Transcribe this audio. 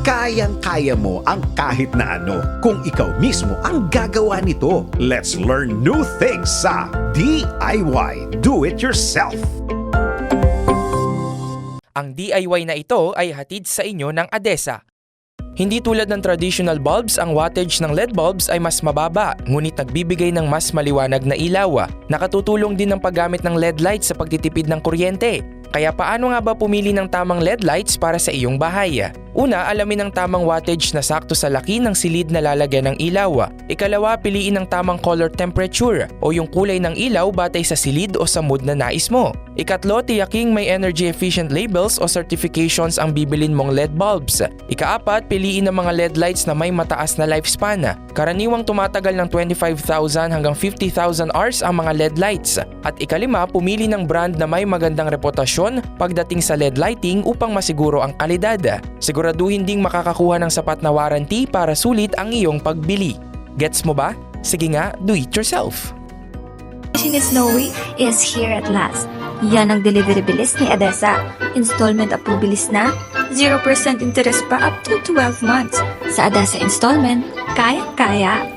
kayang-kaya mo ang kahit na ano kung ikaw mismo ang gagawa nito. Let's learn new things sa DIY Do It Yourself. Ang DIY na ito ay hatid sa inyo ng ADESA. Hindi tulad ng traditional bulbs, ang wattage ng LED bulbs ay mas mababa, ngunit nagbibigay ng mas maliwanag na ilaw. Nakatutulong din ang paggamit ng LED lights sa pagtitipid ng kuryente. Kaya paano nga ba pumili ng tamang LED lights para sa iyong bahay? Una, alamin ang tamang wattage na sakto sa laki ng silid na lalagyan ng ilaw. Ikalawa, piliin ang tamang color temperature o yung kulay ng ilaw batay sa silid o sa mood na nais mo. Ikatlo, tiyaking may energy efficient labels o certifications ang bibilin mong LED bulbs. Ikaapat, piliin ang mga LED lights na may mataas na lifespan. Karaniwang tumatagal ng 25,000 hanggang 50,000 hours ang mga LED lights. At ikalima, pumili ng brand na may magandang reputasyon pagdating sa LED lighting upang masiguro ang kalidad. Siguraduhin ding makakakuha ng sapat na warranty para sulit ang iyong pagbili. Gets mo ba? Sige nga, do it yourself. Vacation is Snowy is here at last. Yan ang delivery bilis ni Edesa. Installment approved bilis na, 0% interest pa up to 12 months. Sa Edesa Installment, kaya-kaya.